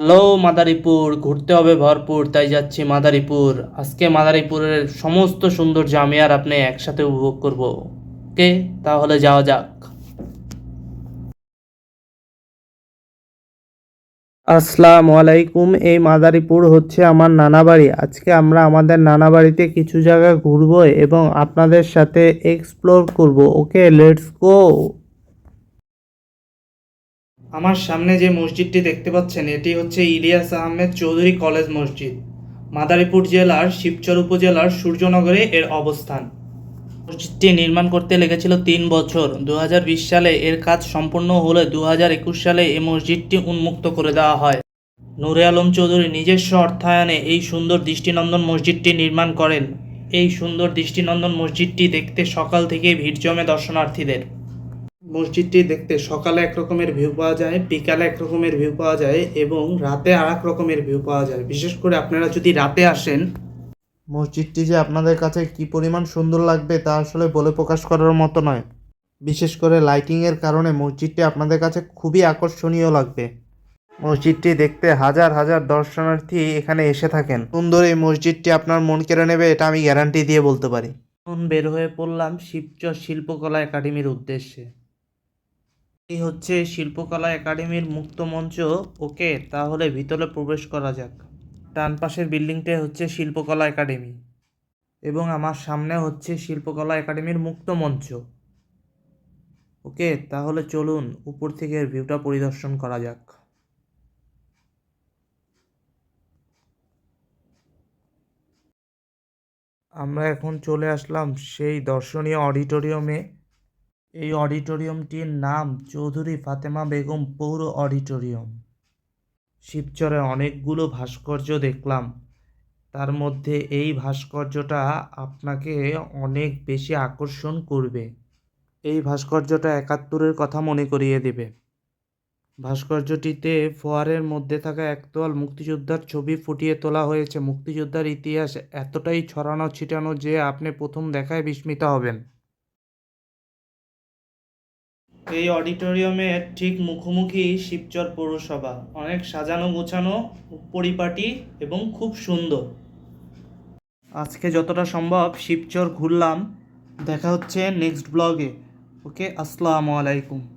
Hello, Madaripur. ঘুরতে হবে ভরপুর, তাই যাচ্ছি মাদারীপুর। আজকে মাদারীপুরের সমস্ত সৌন্দর্য আমি আর আপনি একসাথে উপভোগ করব। ওকে, তাহলে যাওয়া যাক। আসসালামু আলাইকুম, এই মাদারীপুর হচ্ছে আমার নানা বাড়ি আজকে আমরা আমাদের নানা বাড়িতে কিছু জায়গা ঘুরবো এবং আপনাদের সাথে এক্সপ্লোর করব। ওকে লেটস গো আমার সামনে যে মসজিদটি দেখতে পাচ্ছেন, এটি হচ্ছে ইলিয়াস আহমেদ চৌধুরী কলেজ মসজিদ। মাদারীপুর জেলার শিবচর উপজেলার সূর্যনগরে এর অবস্থান। মসজিদটি নির্মাণ করতে লেগেছিল তিন বছর। দু হাজার বিশ সালে এর কাজ সম্পূর্ণ হলে দু হাজার একুশ সালে এই মসজিদটি উন্মুক্ত করে দেওয়া হয়। নূরে আলম চৌধুরী নিজস্ব অর্থায়নে এই সুন্দর দৃষ্টিনন্দন মসজিদটি নির্মাণ করেন। এই সুন্দর দৃষ্টিনন্দন মসজিদটি দেখতে সকাল থেকে ভিড় জমে দর্শনার্থীদের। মসজিদটি দেখতে সকালে এক রকমের ভিউ পাওয়া যায়, বিকালে এক রকমের ভিউ পাওয়া যায় এবং রাতে আর এক রকমের ভিউ পাওয়া যায়। বিশেষ করে আপনারা যদি রাতে আসেন, মসজিদটি যে আপনাদের কাছে কি পরিমাণ সুন্দর লাগবে তা আসলে বলে প্রকাশ করার মতো নয়। বিশেষ করে লাইটিংয়ের কারণে মসজিদটি আপনাদের কাছে খুবই আকর্ষণীয় লাগবে। মসজিদটি দেখতে হাজার হাজার দর্শনার্থী এখানে এসে থাকেন। সুন্দর এই মসজিদটি আপনার মন কেড়ে নেবে, এটা আমি গ্যারান্টি দিয়ে বলতে পারি। বের হয়ে পড়লাম শিবচর শিল্পকলা একাডেমির উদ্দেশ্যে। এই হচ্ছে শিল্পকলা একাডেমির মুক্ত মঞ্চ। ওকে, তাহলে ভিতরে প্রবেশ করা যাক। ডান পাশের বিল্ডিংটা হচ্ছে শিল্পকলা একাডেমি এবং আমার সামনে হচ্ছে শিল্পকলা একাডেমির মুক্ত মঞ্চ। ওকে, তাহলে চলুন উপর থেকে ভিউটা পরিদর্শন করা যাক। আমরা এখন চলে আসলাম সেই দর্শনীয় অডিটোরিয়ামে। এই অডিটোরিয়ামটির নাম চৌধুরী ফাতেমা বেগম পৌর অডিটোরিয়াম। শিবচরে অনেকগুলো ভাস্কর্য দেখলাম। তার মধ্যে এই ভাস্কর্যটা আপনাকে অনেক বেশি আকর্ষণ করবে। এই ভাস্কর্যটা একাত্তরের কথা মনে করিয়ে দেবে। ভাস্কর্যটিতে ফোয়ারের মধ্যে থাকা একতোয়াল মুক্তিযোদ্ধার ছবি ফুটিয়ে তোলা হয়েছে। মুক্তিযোদ্ধার ইতিহাস এতটাই ছড়ানো ছিটানো যে আপনি প্রথম দেখায় বিস্মিত হবেন। এই অডিটোরিয়ামের ঠিক মুখোমুখি শিবচর পৌরসভা। অনেক সাজানো গোছানো, পরিপাটি এবং খুব সুন্দর। আজকে যতটা সম্ভব শিবচর ঘুরলাম। দেখা হচ্ছে নেক্সট ব্লগে। ওকে, আসসালামু আলাইকুম।